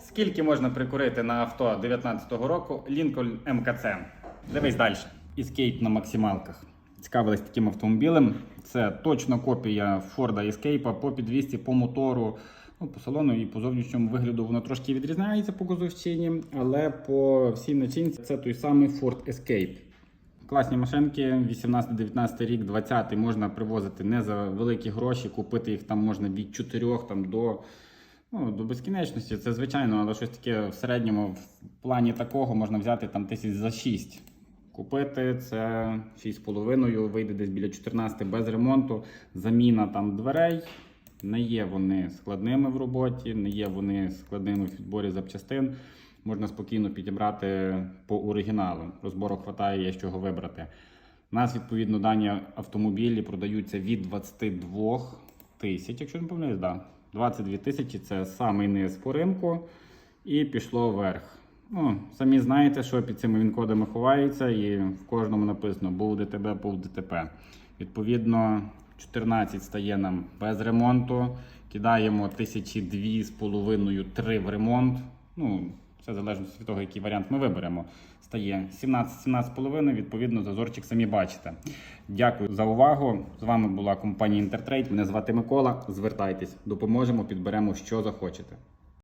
Скільки можна прикурити на авто 19-го року Lincoln МКЦ? Дивись далі. Escape на максималках. Цікавились таким автомобілем. Це точно копія Ford Escape по підвісці, по мотору. Ну, по салону і по зовнішньому вигляду воно трошки відрізняється по кузовщині, але по всій начинці це той самий Ford Escape. Класні машинки, 18-19 рік, 20 можна привозити не за великі гроші, купити їх там можна від 4 там, до, ну, до безкінечності. Це звичайно, але щось таке в середньому в плані такого можна взяти там тисяч за 6. Купити це 6,5, вийде десь біля 14 без ремонту. Заміна там дверей. Не є вони складними в роботі, не є вони складними в підборі запчастин. Можна спокійно підібрати по оригіналу. Розбору хватає, є з чого вибрати. У нас, відповідно, дані автомобілі продаються від 22 тисяч, якщо не помиляюсь, да. 22 тисячі це самий низ по ринку. І пішло вверх. Ну, самі знаєте, що під цими він-кодами ховається, і в кожному написано був ДТБ, був ДТП. Відповідно, 14 стає нам без ремонту. Кидаємо тисячі дві з половиною три в ремонт. Ну, це залежно від того, який варіант ми виберемо. Стає 17-17,5, відповідно, зазорчик самі бачите. Дякую за увагу. З вами була компанія Інтертрейд. Мене звати Микола. Звертайтесь, допоможемо, підберемо, що захочете.